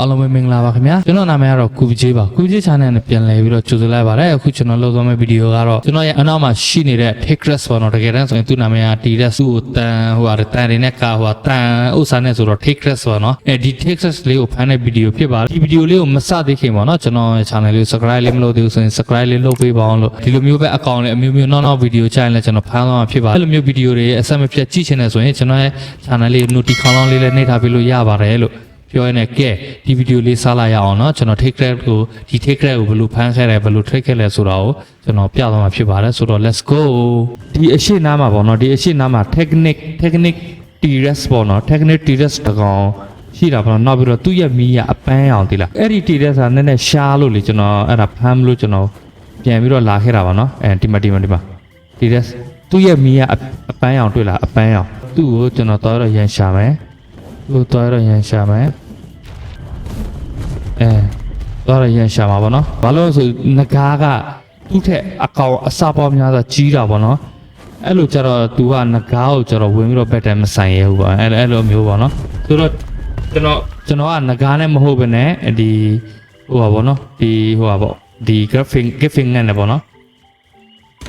အားလုံးပဲမင်္ဂလာပါခင်ဗျာကျွန်တော်နာမည်ကတော့ကူဂျေးပါကူဂျေး channel နဲ့ပြန်လည်ပြီးတော့ကြိုဆိုလိုက်ပါတယ်အခုကျွန်တော်လုပ်သွားမယ့်ဗီဒီယိုကတော့ကျွန်တော်ရဲ့အနောက်မှာရှိနေတဲ့ Tigres ပေါ့နော်တကယ်တမ်းဆိုရင်သူ့နာမည်က Tigres သူ့ကိုတန်ဟိုဟာတန်တွေနဲ့ကာဟိုဟာတန်ဥစ္စာနဲ့ဆိုတော့ Tigres ပေါ့နော်အဲဒီ Tigres လေးကိုဖမ်းတဲ့ဗီဒီယိုဖြစ်ပါတယ်ဒီဗီဒီယိုလေးကိုမစသေးခင်ပေါ့နော်ကျွန်တော်ရဲ့ channel လေးကို subscribe လေးမလုပ်သေးဘူးဆိုရင် subscribe လေးလုပ်ပေးပါအောင်လို့ဒီလိုမျိုးပဲအကောင့်လေးအမျိုးမျိုးနောက်နောက်ဗီဒီယိုချရင်လည်းကျွန်တော်ဖမ်းသွားမှာဖြစ်ပါတယ်အဲ့လိုမျိုးဗီဒီယိုတွေအဆက်မပြတ်ကြည့်ချင်တယ်ဆိုရင်ကျွန်တော်ရဲ့ channel လေး notification ခေါင်းလောင်းလေးလည်းနှိပ်ထားပေးလို့ရပါတယ်လို့ ပြောရတဲ့ကဲဒီဗီဒီယိုလေးစားလိုက်ရအောင်เนาะကျွန်တော် take grab ကိုဒီ take grab ကိုဘယ်လိုဖမ်းခဲ့တယ်ဘယ်လို trade ခဲ့လဲဆိုတာကိုကျွန်တော်ပြသွားမှာဖြစ်ပါတယ်ဆိုတော့ let's go ဒီအရှိနားမှာပေါ့เนาะဒီအရှိနားမှာ technique technique TRS ပေါ့เนาะ technique TRS တကောင်ရှိတာပေါ့နော်နောက်ပြီးတော့သူ့ရဲ့မီးရအပန်းအောင်တိလားအဲ့ဒီ TRS ကနည်းနည်းရှားလို့လေကျွန်တော်အဲ့ဒါဖမ်းမလို့ကျွန်တော်ပြန်ပြီးတော့လာခဲ့တာပါเนาะအဲဒီမှာဒီမှာဒီမှာ TRS သူ့ရဲ့မီးရအပန်းအောင်တွေ့လားအပန်းအောင်သူ့ကိုကျွန်တော်တော့ရန်ရှာမယ် သူ့ကိုတော့ရန်ရှာမယ်အဲသွားရရင်ရှာမှာပေါ့နော်ဘာလို့လဲဆိုငကားကသူ့ထက်အကောင်အစပေါင်းများစွာကြီးတာပေါ့နော်အဲ့လိုကြတော့ तू ကငကားကိုကြတော့ဝင်ပြီးတော့ဘက်တန်မဆိုင်ရဘူးပေါ့အဲ့အဲ့လိုမျိုးပေါ့နော်ဆိုတော့ကျွန်တော်ကျွန်တော်ကငကားနဲ့မဟုတ်ဘဲနဲ့ဒီဟိုပါပေါ့နော်ဒီဟိုပါပေါ့ဒီ graphic gifting နဲ့ပေါ့နော်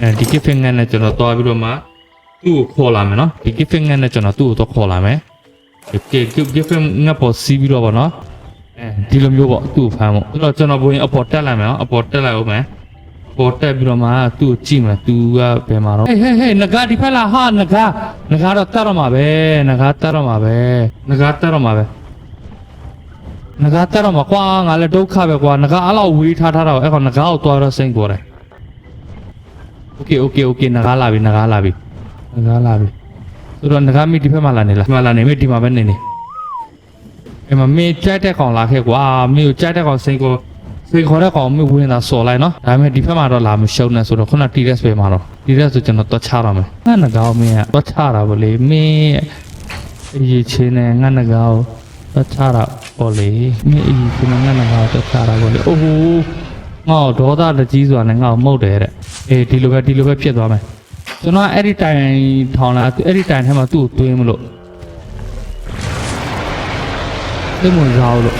အဲဒီ gifting နဲ့ကျွန်တော်တွားပြီးတော့မှသူ့ကိုခေါ်လာမယ်နော်ဒီ gifting နဲ့ကျွန်တော်သူ့ကိုတော့ခေါ်လာမယ် ဒီ gifting နဲ့ပေါ်စီးပြီးတော့ပေါ့နော် အဲဒီလိုမျိုးပေါ့သူ့ကိုဖမ်းပေါ့အဲ့တော့ကျွန်တော်ဘိုးရင်အပေါ်တက်လိုက်မယ်နော်အပေါ်တက်လိုက်အောင်မယ်အပေါ်တက်ပြီးတော့မှသူ့ကိုကြည့်မယ်သူကဘယ်မှာတော့ဟေးဟေးဟေးငကားဒီဖက်လာဟာငကားငကားတော့တက်တော့မှာပဲငကားတက်တော့မှာပဲငကားတက်တော့မှာပဲငကားတက်တော့မှာကွာငါလည်းဒုက္ခပဲကွာငကားအဲ့လောက်ဝေးထားထားတော့အဲ့ကောင်ငကားကိုသွားတော့စိတ်ပေါ်တယ်โอเคโอเคโอเคငကားလာပြီငကားလာပြီငကားလာပြီ ဆိုတော့ငကားမိဒီဖက်မှာလာနေလားဒီမှာလာနေမိဒီမှာပဲနေနေအဲ့မှာမင်းကြိုက်တဲ့ကောင်လာခဲ့ကွာမင်းကိုကြိုက်တဲ့ကောင်စိန်ကိုစိန်ခေါ်တဲ့ကောင်မင်းဝင်တာစော်လိုက်နော်ဒါပေမဲ့ဒီဘက်မှာတော့လာမရှုံးနဲ့ဆိုတော့ခုန TRS ပဲမှာတော့ TRS ဆိုကျွန်တော်တော့ချတော့မယ်ငါငကောင်မင်းကတော့ချတာဗလေမင်းအရေးချင်းနဲ့ငါငကောင်တော့ချတာဗောလေမင်းအရေးချင်းနဲ့ငါငကောင်တော့ချတာဗောလေအိုးဟိုငါ့ဒေါသတကြီးစွာနဲ့ငါ့ကိုမှုတ်တယ်တဲ့အေးဒီလိုပဲဒီလိုပဲဖြစ်သွားမယ် ကျွန်တော်အဲ့ဒီတိုင်ထောင်လာအဲ့ဒီတိုင်ထဲမှာသူ့ကိုသွင်းမလို့သိမရောလို့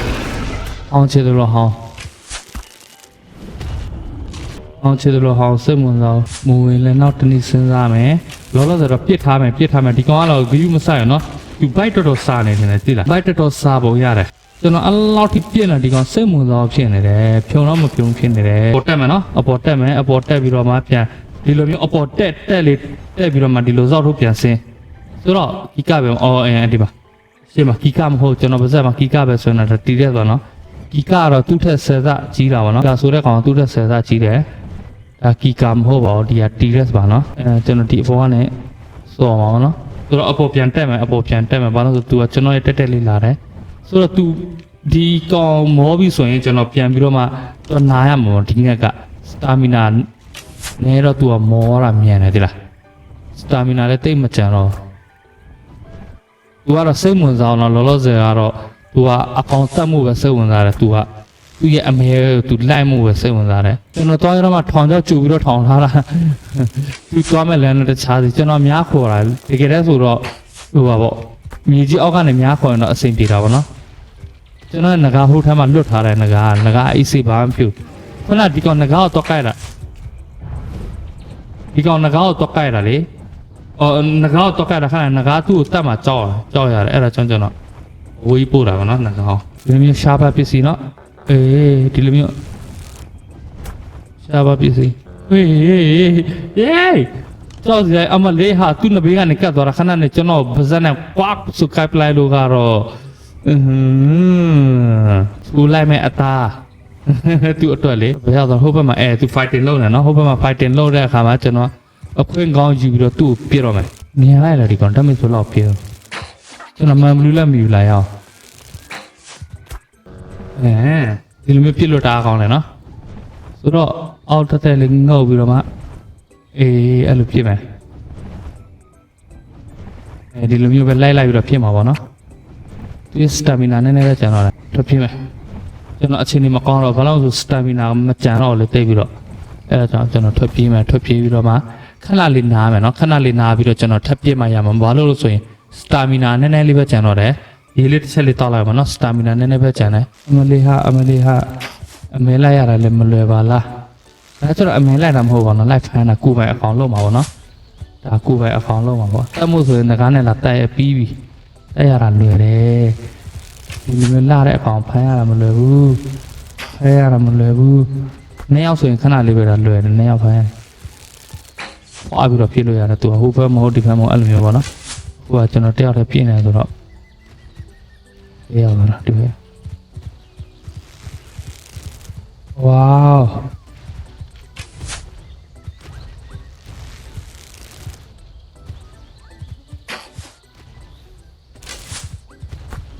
အောင်ချေတယ်လို့ဟောင်းအောင်ချေတယ်လို့ဟောင်းစိတ်ဝင်စားမဝင်လည်းနောက်တနည်းစဉ်းစားမယ်လောလောဆယ်တော့ပြစ်ထားမယ်ပြစ်ထားမယ်ဒီကောင်ကတော့ဂယူမဆိုင်ရနော်ဒီဘိုက်တော်တော်စားနေတယ်သိလားဘိုက်တော်တော်စားပုံရတယ်ကျွန်တော်အလောက်ထိပြစ်နေဒီကောင်စိတ်ဝင်စားဖြစ်နေတယ်ဖြုံတော့မဖြုံဖြစ်နေတယ်ပေါ်တက်မယ်နော်အပေါ်တက်မယ်အပေါ်တက်ပြီးတော့မှပြန် ဒီလိုမျိုးအပေါ်တက်တက်လေးတက်ပြီးတော့မှဒီလိုဇောက်ထုတ်ပြန်ဆင်းဆိုတော့ဒီကပဲအော်အဲဒီမှာရှေ့မှာကီကမဟုတ်ကျွန်တော်ပါဇက်မှာကီကပဲဆိုနေတာတီးရက်သွားနော်ကီကကတော့သူ့ထက်ဆယ်ဆကြီးတာပါနော်ဒါဆိုတဲ့ကောင်ကသူ့ထက်ဆယ်ဆကြီးတယ်ဒါကီကမဟုတ်ပါဘူးဒီကတီးရက်ပါနော်အဲကျွန်တော်ဒီအပေါ်ကနေစော်ပါအောင်နော်ဆိုတော့အပေါ်ပြန်တက်မယ်အပေါ်ပြန်တက်မယ်ဘာလို့ဆိုသူကကျွန်တော်ရဲ့တက်တက်လေးလာတယ်ဆိုတော့ तू ဒီကောင်မောပြီဆိုရင်ကျွန်တော်ပြန်ပြီးတော့မှတော့နာရမှာပေါ့ဒီငက်ကစတာမီနာ နဲတော့ तू ကမောတာမြန်တယ်ဒီလားစတာမီနာလည်းတိတ်မကြံတော့သူကတော့စိတ်ဝင်စားအောင်တော့လောလောဆယ်ကတော့သူကအကောင်တက်မှုပဲစိတ်ဝင်စားတယ်သူကသူရဲ့အမေကိုသူလိုက်မှုပဲစိတ်ဝင်စားတယ်ကျွန်တော်သွားရတော့မှထောင်ချောက်ကျူပြီးတော့ထောင်ထားတာသူသွားမဲ့လမ်းနဲ့တခြားစီကျွန်တော်များခေါ်တာတကယ်တည်းဆိုတော့ဟိုပါပေါ့မြေကြီးအောက်ကနေများခေါ်ရင်တော့အဆင်ပြေတာပေါ့နော်ကျွန်တော်ငကားဟိုထမ်းမှာလွတ်ထားတယ်ငကားငကားအိတ်စိဘာမှမဖြစ်ခုနဒီကောင်ငကားကိုတော့ကြိုက်တာ ဒီကောင်ငကားကိုတော့ကြိုက်တာလေအော်ငကားတော့ကတာခါငကားသူ့ကိုတတ်မှာကြောက်ကြောက်ရတယ်အဲ့ဒါကြောင့်ကျွန်တော်ဝေးပို့တာဗောနော်ငကားဒီလိုမျိုးရှားပါပစ္စည်းနော်အေးဒီလိုမျိုးရှားပါပစ္စည်းဟေးဟေးဟေးကြောက်စရာအမလေးဟာသူ့နဘေးကနေကတ်သွားတာခဏနဲ့ကျွန်တော်ဗဇက်နဲ့ကွာစုကိုက်ပလိုက်လို့ကတော့အင်းဟင်းစူလိုက်မဲ့အသား သူ့အတွက်လေဘယ်ရောက်တော့ဟိုဘက်မှာအဲသူ fighting လုပ်နေနော်ဟိုဘက်မှာ fighting လုပ်တဲ့အခါမှာကျွန်တော်အခွင့်ကောင်းယူပြီးတော့သူ့ကိုပြစ်တော့မယ်။မြင်လိုက်လားဒီကောင်တမစ်ဆိုတော့ပြစ်တော့ကျွန်တော်မှန်ဘလူးလည်းမယူလိုက်အောင်။အဲဒီလိုမျိုးပြစ်လို့တားကောင်းတယ်နော်။ဆိုတော့အောက်တက်တက်လေးငုပ်ပြီးတော့မှအေးအဲ့လိုပြစ်မယ်။အဲဒီလိုမျိုးပဲလိုက်လိုက်ပြီးတော့ပြစ်မှာပေါ့နော်။ဒီစတာမီနာနည်းနည်းပဲကျန်တော့တယ်။တော့ပြစ်မယ်။ ကျွန်တော်အချိန်ကြီးမကောင်းတော့ဘာလို့လဲဆိုစတာမီနာမကျန်တော့လေတိတ်ပြီးတော့အဲဒါကြောင့်ကျွန်တော်ထွက်ပြေးမယ်ထွက်ပြေးပြီးတော့မှခဏလေးနားမယ်နော်ခဏလေးနားပြီးတော့ကျွန်တော်ထပ်ပြစ်မှရမှာဘာလို့လို့ဆိုရင်စတာမီနာနည်းနည်းလေးပဲကျန်တော့တယ်ရေလေးတစ်ချက်လေးတောက်လိုက်ပါနော်စတာမီနာနည်းနည်းပဲကျန်တယ်အမလေးဟာအမလေးဟာအမဲလိုက်ရတာလည်းမလွယ်ပါလားဒါကျတော့အမဲလိုက်တာမဟုတ်ပါဘူးနော်လိုက်ဖမ်းတာကုပိုင်အကောင်လုံးမှာပေါ့နော်ဒါကုပိုင်အကောင်လုံးမှာပေါ့တတ်မှုဆိုရင်ငကားနဲ့လာတိုက်ရပြီးပြီတိုက်ရတာလွယ်တယ် ဒီလိုမျိုးလာတဲ့အကောင်ဖမ်းရတာမလွယ်ဘူးဖမ်းရတာမလွယ်ဘူးနှစ်ယောက်ဆိုရင်ခဏလေးပဲတော့လွယ်တယ်နှစ်ယောက်ဖမ်းရတယ်ပွားပြီးတော့ပြေးလို့ရတယ်သူကဟိုဘက်မဟုတ်ဒီဘက်မဟုတ်အဲ့လိုမျိုးပေါ့နော်ဟိုကကျွန်တော်တယောက်တည်းပြေးနေတယ်ဆိုတော့ပြေးရပါတော့ဒီဘက်ဝေါ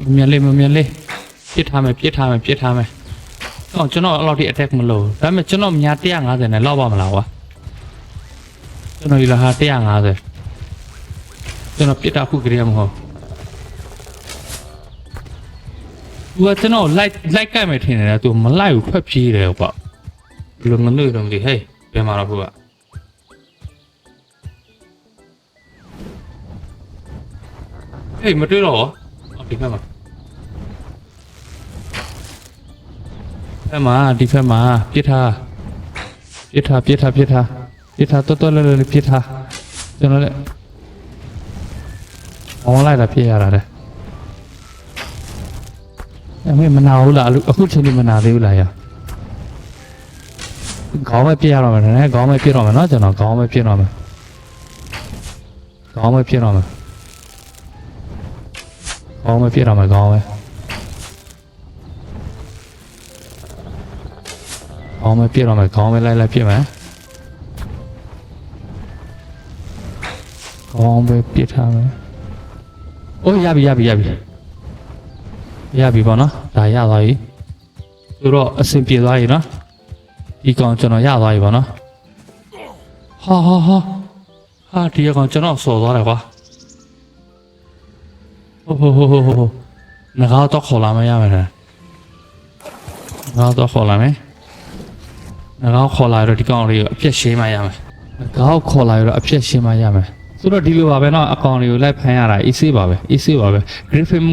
မမြင်လေးမမြင်လေးပြစ်ထားမယ်ပြစ်ထားမယ်ပြစ်ထားမယ်အော်ကျွန်တော်အဲ့လောက်ထိ attack မလုပ်ဘူးဒါပေမဲ့ကျွန်တော်များ150နဲ့လောက်ပါမလားကွာကျွန်တော်ဒီလာဟာ150ကျွန်တော်ပြစ်တာခုကြရမဟုတ်သူကကျွန်တော်လိုက်လိုက်ကြိုက်မယ်ထင်တယ်သူမလိုက်ဘူးဖက်ပြေးတယ်ပေါ့ဒီလိုငလွတ်တော့မသိဟေးဘယ်မှာတော့ခုကဟေးမတွေ့တော့အော်ဒီဘက်မှာ ဘက်မှာဒီဘက်မှာပြစ်ထားပြစ်ထားပြစ်ထားပြစ်ထားပြစ်ထားတော်တော်လေးလေးပြစ်ထားကျွန်တော်လည်းအောင်းလိုက်တာပြစ်ရတာတဲ့အမေမနာဘူးလားအခုအခုချိန်လေးမနာသေးဘူးလားရခေါင်းပဲပြစ်ရတော့မယ်နည်းနည်းခေါင်းပဲပြစ်တော့မယ်နော်ကျွန်တော်ခေါင်းပဲပြစ်တော့မယ်ခေါင်းပဲပြစ်တော့မယ်ခေါင်းပဲပြစ်တော့မယ်ခေါင်းပဲ ခေါင်းပဲပြစ်တော့မယ်ခေါင်းပဲလိုက်လိုက်ပြစ်မယ်ခေါင်းပဲပြစ်ထားမယ်အိုးရပြီရပြီရပြီရပြီပေါ့နော်ဒါရသွားပြီဆိုတော့အဆင်ပြေသွားပြီနော်ဒီကောင်ကျွန်တော်ရသွားပြီပေါ့နော်ဟာဟာဟာဟာဒီကောင်ကျွန်တော်စော်သွားတယ်ကွာဟိုဟိုဟိုဟိုဟိုငါတော့ခေါ်လာမရမယ်ငါတော့ခေါ်လာမယ် ငါခေါ်လာရတော့ဒီကောင်လေးကိုအပြက်ရှင်းမှရမယ်ငါခေါ်လာရတော့အပြက်ရှင်းမှရမယ်ဆိုတော့ဒီလိုပါပဲเนาะအကောင်လေးကိုလိုက်ဖမ်းရတာ easy ပါပဲ easy ပါပဲ griffin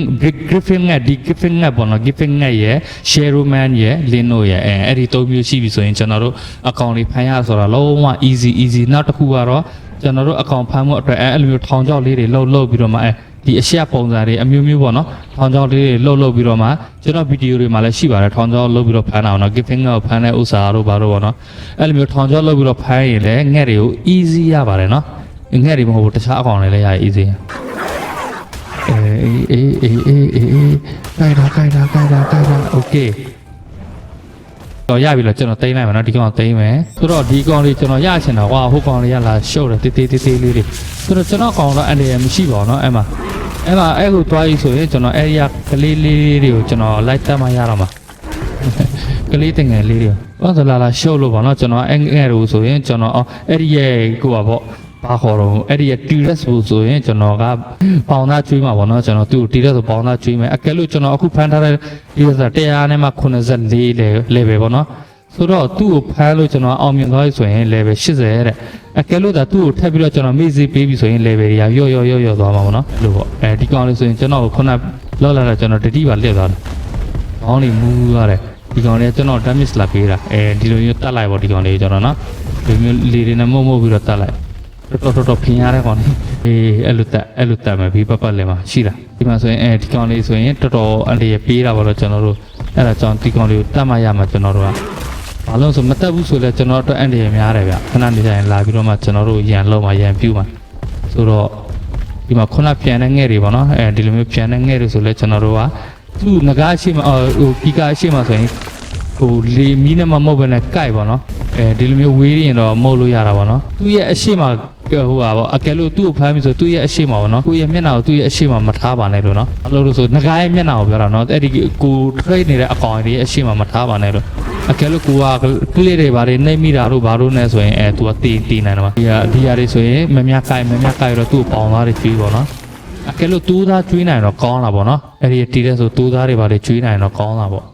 griffin နဲ့ဒီ griffin နဲ့ပေါ့နော် griffin နဲ့ရယ် sherman ရယ် lino ရယ်အဲအဲ့ဒီသုံးမျိုးရှိပြီဆိုရင်ကျွန်တော်တို့အကောင်လေးဖမ်းရဆိုတာလုံးဝ easy easy နောက်တစ်ခုကတော့ကျွန်တော်တို့အကောင်ဖမ်းမှုအတွက်အဲအဲ့လိုမျိုးထောင်ချောက်လေးတွေလှုပ်လှုပ်ပြီးတော့မှအဲ ဒီအရှက်ပုံစံတွေအမျိုးမျိုးပေါ့နော်ထောင်ချောက်လေးတွေလှုပ်လှုပ်ပြီးတော့မှကျွန်တော်ဗီဒီယိုတွေမှာလည်းရှိပါတယ်ထောင်ချောက်လှုပ်ပြီးတော့ဖမ်းတာပေါ့နော် griffin ကိုဖမ်းတဲ့ဥစ္စာတို့ဘာတို့ပေါ့နော်အဲ့လိုမျိုးထောင်ချောက်လှုပ်ပြီးတော့ဖမ်းရင်လည်းငှက်တွေကို easy ရပါတယ်နော်ငှက်တွေမဟုတ်ဘူးတခြားအကောင်တွေလည်းရရ easy အေးအေးအေးအေးအေးအေးကြိုက်တာကြိုက်တာကြိုက်တာကြိုက်တာ okay တော့ရပြီလားကျွန်တော်တိမ့်လိုက်မယ်နော်ဒီကောင်တိမ့်မယ်ဆိုတော့ဒီကောင်လေးကျွန်တော်ရချင်တာကွာဟိုကောင်လေးရလာရှုပ်တယ်တေးတေးတေးသေးလေးတွေဆိုတော့ကျွန်တော်ကောင်တော့အန်ဒီရမရှိပါဘူးနော်အဲ့မှာအဲ့မှာအဲ့ကိုတွားပြီဆိုရင်ကျွန်တော်အဲ့ဒီကလေးလေးတွေကိုကျွန်တော်လိုက်တက်မှရတော့မှာကလေးတငယ်လေးတွေဘာသလာလာရှုပ်လို့ပါနော်ကျွန်တော်အဲ့ငယ်လို့ဆိုရင်ကျွန်တော်အော်အဲ့ဒီရဲ့ကိုပါပေါ့ ဘာခေါ်တော့အဲ့ဒီရဲ့ T-Rex ဘူးဆိုရင်ကျွန်တော်ကပေါင်သားကျွေးမှာပေါ့နော်ကျွန်တော်သူ့ကို T-Rex ဆိုပေါင်သားကျွေးမယ်အကယ်လို့ကျွန်တော်အခုဖမ်းထားတဲ့ T-Rex 100နဲ့မှ84 level ပေါ့နော်ဆိုတော့သူ့ကိုဖမ်းလို့ကျွန်တော်အောင်မြင်သွားပြီဆိုရင် level 80တဲ့အကယ်လို့ဒါသူ့ကိုထပ်ပြီးတော့ကျွန်တော်မေ့စေးပေးပြီဆိုရင် level တွေကရော့ရော့ရော့ရော့သွားမှာပေါ့နော်အဲ့လိုပေါ့အဲဒီကောင်လေးဆိုရင်ကျွန်တော်ခုနလောက်လာတာကျွန်တော်တတိပါလက်သွားတယ်ခေါင်းလေးမူးရတယ်ဒီကောင်လေးကကျွန်တော် damage လာပေးတာအဲဒီလိုမျိုးတတ်လိုက်ပေါ့ဒီကောင်လေးကိုကျွန်တော်နော်ဒီလိုမျိုးလေတွေနဲ့မုံမုံပြီးတော့တတ်လိုက် တော်တော်တော်ဖင်ရတဲ့ကောင်လေးအေးအဲ့လိုတက်အဲ့လိုတက်မယ်ဘီပတ်ပတ်လည်းမှာရှိတာဒီမှာဆိုရင်အဲဒီကောင်လေးဆိုရင်တော်တော်အလေးပေးတာပေါ့တော့ကျွန်တော်တို့အဲ့ဒါကြောင့်ဒီကောင်လေးကိုတတ်မှရမှာကျွန်တော်တို့ကဘာလို့ဆိုမတက်ဘူးဆိုလဲကျွန်တော်တို့အန်ဒီရများတယ်ဗျခဏနေကြရင်လာပြီးတော့မှကျွန်တော်တို့ရန်လုံးမှာရန်ပြူမှာဆိုတော့ဒီမှာခုနပြန်တဲ့ငဲ့တွေပေါ့နော်အဲဒီလိုမျိုးပြန်တဲ့ငဲ့တွေဆိုလဲကျွန်တော်တို့ကသူ့ငကားရှိမှအော်ဟိုပီကာရှိမှဆိုရင်ဟိုလေမီးနဲ့မမဟုတ်ဘဲနဲ့ကြိုက်ပါနော်အဲဒီလိုမျိုးဝေးရင်တော့မဟုတ်လို့ရတာပါနော်သူ့ရဲ့အရှိမ ဟိုပါပေါ့အကယ်လို့သူ့ကိုဖမ်းပြီဆိုသူ့ရဲ့အရှိမပါနော်ကိုယ့်ရဲ့မျက်နှာကိုသူ့ရဲ့အရှိမမထားပါနဲ့လို့နော်အဲ့လိုလို့ဆိုငကားရဲ့မျက်နှာကိုပြောတာနော်အဲ့ဒီကို trade နေတဲ့အကောင်ကြီးအရှိမမထားပါနဲ့လို့အကယ်လို့ကိုကကလေးတွေဘာတွေနှိမ့်မိတာတို့ဘာတို့နဲ့ဆိုရင်အဲသူကတီးတီးနိုင်တယ်မှာဒီဟာဒီဟာတွေဆိုရင်မများကြိုက်မများကြိုက်တော့သူ့ကိုပေါင်သားတွေကျွေးပါနော်အကယ်လို့တူးသားကျွေးနိုင်တော့ကောင်းလာပေါ့နော်အဲ့ဒီတီးတဲ့ဆိုတူးသားတွေပါလေကျွေးနိုင်တော့ကောင်းလာပေါ့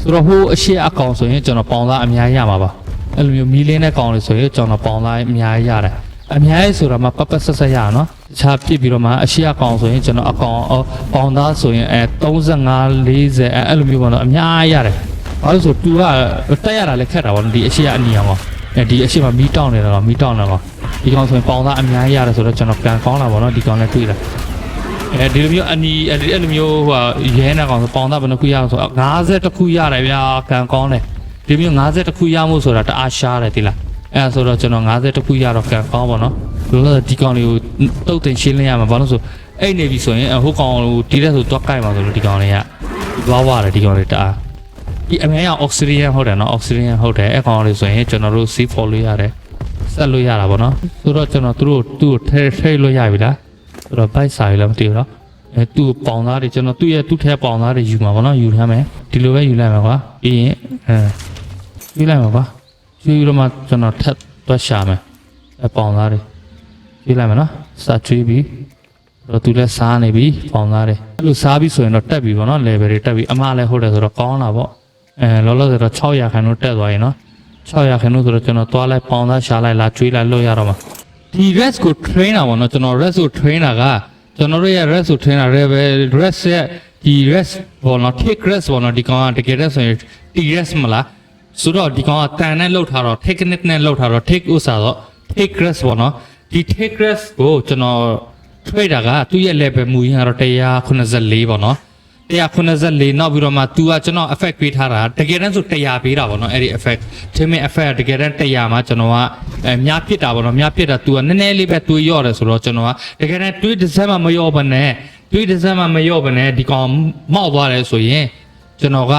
ဆိုတော့ဟိုအရှိအကောင်ဆိုရင်ကျွန်တော်ပေါင်သားအများကြီးရမှာပါအဲ့လိုမျိုးမီးလင်းတဲ့ကောင်တွေဆိုရင်ကျွန်တော်ပေါင်သားအများကြီးရတယ် အများကြီးဆိုတာမှပပဆက်ဆက်ရနော်ခြားပြစ်ပြီးတော့မှအရှိအကောင်ဆိုရင်ကျွန်တော်အကောင်အော်ပေါင်သားဆိုရင်အဲ35 40အဲအဲ့လိုမျိုးပေါ့နော်အများကြီးရတယ်ဘာလို့ဆိုတူကတက်ရတာလည်းခက်တာပေါ့နော်ဒီအရှိအနီအောင်ကောအဲဒီအရှိမမီးတောင်းနေတာတော့မီးတောင်းနေတာကောဒီကောင်ဆိုရင်ပေါင်သားအများကြီးရတယ်ဆိုတော့ကျွန်တော်ပြန်ကောင်းတာပေါ့နော်ဒီကောင်လည်းတွေ့လာအဲဒီလိုမျိုးအနီအဲဒီအဲ့လိုမျိုးဟိုရဲနေကောင်ဆိုပေါင်သားဘယ်နှခုရအောင်ဆို50တခုရတယ်ဗျာကန်ကောင်းတယ်ဒီမျိုး50တခုရမှုဆိုတာတအားရှားတယ်ဒီလား အဲဆိုတော့ကျွန်တော်50တခုရတော့ကန်ကောင်းပါတော့လောလောဒီကောင်လေးကိုတုတ်တင်ရှင်းလင်းရမှာဘာလို့ဆိုအဲ့နေပြီဆိုရင်ဟိုကောင်ကိုတီးတဲ့ဆိုတော့ကြိုက်မှာဆိုလို့ဒီကောင်လေးကသွားသွားတယ်ဒီကောင်လေးတအားဒီအများအောင် oxygen ဟုတ်တယ်နော် oxygen ဟုတ်တယ်အကောင်လေးဆိုရင်ကျွန်တော်တို့ C4 လို့ရတယ်ဆက်လို့ရတာပေါ့နော်ဆိုတော့ကျွန်တော်သူတို့သူ့ကိုထဲထဲလို့ရပြီလားဆိုတော့ bike စာရလည်းမသိဘူးနော်အဲသူ့ပေါင်သားတွေကျွန်တော်သူ့ရဲ့သူ့ထဲပေါင်သားတွေယူမှာပေါ့နော်ယူထားမယ်ဒီလိုပဲယူလိုက်မှာကွာပြီးရင်အဲယူလိုက်မှာကွာ ယူပြီးတော့မှကျွန်တော်ထပ်တွက်ရှာမယ်အဲပေါင်သားတွေယူလိုက်မယ်နော်စာချွေးပြီးတော့သူလည်းစားနေပြီပေါင်သားတွေအဲ့လိုစားပြီးဆိုရင်တော့တက်ပြီပေါ့နော် level တွေတက်ပြီအမလည်းဟုတ်တယ်ဆိုတော့ကောင်းလာပေါ့အဲလောလောဆယ်တော့600ခန်းလို့တက်သွားရင်နော်600ခန်းလို့ဆိုတော့ကျွန်တော်သွားလိုက်ပေါင်သားရှာလိုက်လာကျွေးလိုက်လို့ရတော့မှာဒီ rest ကို train တာပေါ့နော်ကျွန်တော် rest ကို train တာကကျွန်တော်တို့ရဲ့ rest ကို train တာ level rest ရဲ့ဒီ rest ပေါ့နော် take rest ပေါ့နော်ဒီကောင်ကတကယ်တော့ဆိုရင် t rest မလား ဆိုတော့ဒီကောင်ကတန်နဲ့လှုပ်ထားတော့ technique နဲ့လှုပ်ထားတော့ take ဥစားတော့ take rest ပေါ့နော်ဒီ take rest ကိုကျွန်တော် trader ကသူ့ရဲ့ level မူရင်းကတော့184ပေါ့နော်184နောက်ပြီးတော့မှ तू ကကျွန်တော် effect ပေးထားတာတကယ်တမ်းဆို100ပေးတာပေါ့နော်အဲ့ဒီ effect timing effect ကတကယ်တမ်း100မှာကျွန်တော်ကအဲများပြစ်တာပေါ့နော်များပြစ်တာ तू ကနည်းနည်းလေးပဲတွေးရော့တယ်ဆိုတော့ကျွန်တော်ကတကယ်တမ်းတွေးတစ်စက်မှမရော့ဘဲနဲ့တွေးတစ်စက်မှမရော့ဘဲနဲ့ဒီကောင်မောက်သွားတယ်ဆိုရင် ကျွန်တော်က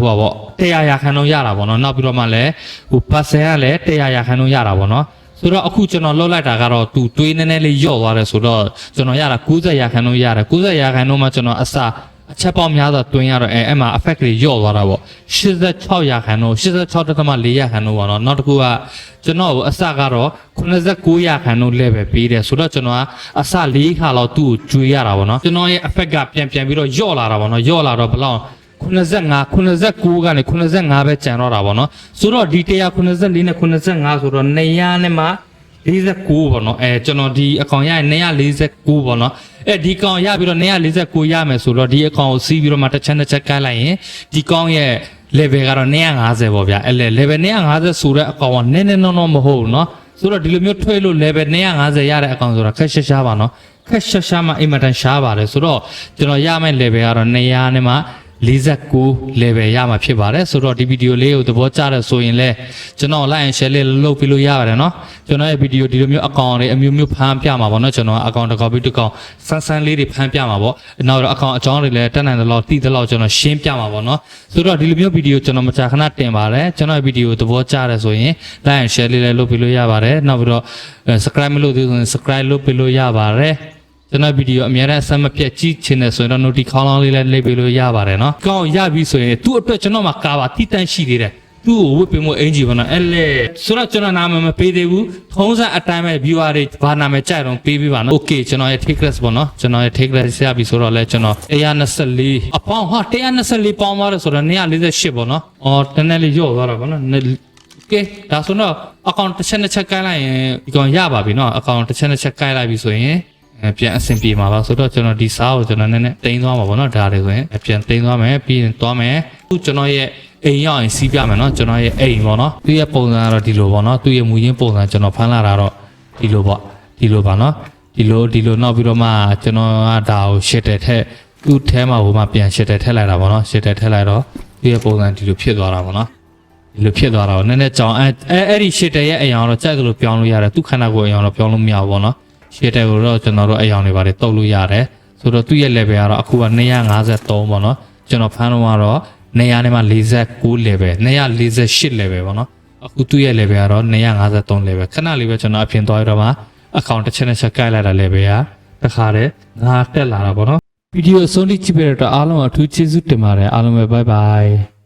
ဟိုပါပေါ့100ရာခိုင်နှုန်းရတာပေါ့နော်နောက်ပြီးတော့မှလည်းဟို percent ကလည်း100ရာခိုင်နှုန်းရတာပေါ့နော်ဆိုတော့အခုကျွန်တော်လှုပ်လိုက်တာကတော့သူတွေးနည်းနည်းလေးယော့သွားတယ်ဆိုတော့ကျွန်တော်ရတာ90ရာခိုင်နှုန်းရတယ်90ရာခိုင်နှုန်းမှာကျွန်တော်အစအချက်ပေါက်များစွာတွင်းရတော့အဲအဲ့မှာ effect တွေယော့သွားတာပေါ့86ရာခိုင်နှုန်း86.4ရာခိုင်နှုန်းပေါ့နော်နောက်တစ်ခုကကျွန်တော်အစကတော့89ရာခိုင်နှုန်း level ပေးတယ်ဆိုတော့ကျွန်တော်ကအစ၄ခါလောက်သူ့ကိုကျွေးရတာပေါ့နော်ကျွန်တော်ရဲ့ effect ကပြန်ပြန်ပြီးတော့ယော့လာတာပေါ့နော်ယော့လာတော့ဘယ်လောက် 85 89ကနေ85ပဲကျန်တော့တာပေါ့နော်ဆိုတော့ဒီ194နဲ့85ဆိုတော့200နဲ့မှ49ပေါ့နော်အဲကျွန်တော်ဒီအကောင်ရရင်249ပေါ့နော်အဲဒီကောင်ရပြီးတော့249ရမယ်ဆိုတော့ဒီအကောင်ကိုစီးပြီးတော့မှတစ်ချက်တစ်ချက်ကိုက်လိုက်ရင်ဒီကောင်ရဲ့ level ကတော့250ပေါ့ဗျာအဲ level 250ဆိုတဲ့အကောင်ကနည်းနည်းနော်နော်မဟုတ်ဘူးနော်ဆိုတော့ဒီလိုမျိုးထွေးလို့ level 250ရတဲ့အကောင်ဆိုတာခက်ရှားရှားပါနော်ခက်ရှားရှားမှအိမ်မတန်ရှားပါတယ်ဆိုတော့ကျွန်တော်ရမယ့် level ကတော့200နဲ့မှ 49 level ရမှာဖြစ်ပါတယ်ဆိုတော့ဒီဗီဒီယိုလေးကိုသဘောကျတဲ့ဆိုရင်လည်းကျွန်တော် like and share လေးလုပ်ပေးလို့ရပါတယ်เนาะကျွန်တော်ရဲ့ဗီဒီယိုဒီလိုမျိုးအကောင့်တွေအမျိုးမျိုးဖမ်းပြမှာပေါ့เนาะကျွန်တော်အကောင့်တစ်ကောင်ပြီးတစ်ကောင်ဆန်းဆန်းလေးတွေဖမ်းပြမှာပေါ့နောက်တော့အကောင့်အကြောင်းတွေလည်းတက်နိုင်တဲ့လောက်တည်တဲ့လောက်ကျွန်တော်ရှင်းပြမှာပေါ့เนาะဆိုတော့ဒီလိုမျိုးဗီဒီယိုကျွန်တော်မကြာခဏတင်ပါတယ်ကျွန်တော်ရဲ့ဗီဒီယိုသဘောကျတဲ့ဆိုရင် like and share လေးလည်းလုပ်ပေးလို့ရပါတယ်နောက်ပြီးတော့ subscribe မလုပ်သေးဘူးဆိုရင် subscribe လုပ်ပေးလို့ရပါတယ် ကျွန်တော်ဗီဒီယိုအများနဲ့အဆက်မပြတ်ကြည့်ချင်တယ်ဆိုရင်တော့ notif ခေါင်းလောင်းလေးလည်းလိပ်ပေးလို့ရပါတယ်နော်။ကောင်းရပြီဆိုရင်သူ့အတွက်ကျွန်တော်မှာကာပါတိတန့်ရှိသေးတယ်။သူ့ကိုဝတ်ပေးမှုအင်ဂျီပေါ့နော်။အဲ့လေဆိုတော့ကျွန်တော်နာမည်မပေးသေးဘူး။ထုံးစံအတိုင်းပဲ viewer တွေဘာနာမည်ကြိုက်တော့ပေးပေးပါနော်။ Okay ကျွန်တော်ရဲ့ take rest ပေါ့နော်။ကျွန်တော်ရဲ့ take rest ရပြီဆိုတော့လဲကျွန်တော်124အပေါင်းဟာ124ပေါင်းသွားတယ်ဆိုတော့248ပေါ့နော်။အော်တန်းနဲ့လေးရော့သွားတာပေါ့နော်။ Okay ဒါဆိုတော့ account တစ်ချက်တစ်ချက်ကိုက်လိုက်ရင်ဒီကောင်ရပါပြီနော် account တစ်ချက်တစ်ချက်ကိုက်လိုက်ပြီဆိုရင်အဲ ပြန်အဆင်ပြေမှာပါဆိုတော့ကျွန်တော်ဒီစားကိုကျွန်တော်နည်းနည်းတင်သွားမှာပေါ့နော်ဒါတွေဆိုရင်အပြန်တင်သွားမယ်ပြီးရင်သွားမယ်သူကျွန်တော်ရဲ့အိမ်ရောက်ရင်စီးပြမယ်နော်ကျွန်တော်ရဲ့အိမ်ပေါ့နော်သူရဲ့ပုံစံကတော့ဒီလိုပေါ့နော်သူရဲ့မူရင်းပုံစံကျွန်တော်ဖမ်းလာတာတော့ဒီလိုပေါ့ဒီလိုပါနော်ဒီလိုဒီလိုနောက်ပြီးတော့မှကျွန်တော်ကဒါကိုရှစ်တဲ့ထက်သူ့ထဲမှာဟိုမှာပြန်ရှစ်တဲ့ထက်လိုက်တာပေါ့နော်ရှစ်တဲ့ထက်လိုက်တော့သူရဲ့ပုံစံဒီလိုဖြစ်သွားတာပေါ့နော်ဒီလိုဖြစ်သွားတာကိုနည်းနည်းကြောင်အဲအဲအဲ့ဒီရှစ်တဲ့ရဲ့အယောင်တော့ကြိုက်သလိုပြောင်းလို့ရတယ်သူခန္ဓာကိုယ်အယောင်တော့ပြောင်းလို့မရဘူးပေါ့နော် ရှစ်တဲ့ကိုတော့ကျွန်တော်တို့အယောင်တွေပါတယ်တုတ်လို့ရတယ်ဆိုတော့သူ့ရဲ့ level ကတော့အခုက253ပေါ့နော်ကျွန်တော်ဖမ်းတော့ကတော့200နဲ့မှ49 level 248 level ပေါ့နော်အခုသူ့ရဲ့ level ကတော့253 level ခဏလေးပဲကျွန်တော်အပြင်သွားရတော့မှ account တစ်ချက်နဲ့ချက်ကိုက်လိုက်တာ level ကတခါတည်းငါတက်လာတာပေါ့နော်ဗီဒီယိုအဆုံးထိကြည့်ပြတဲ့အတွက်အားလုံးအထူးကျေးဇူးတင်ပါတယ်အားလုံးပဲ bye bye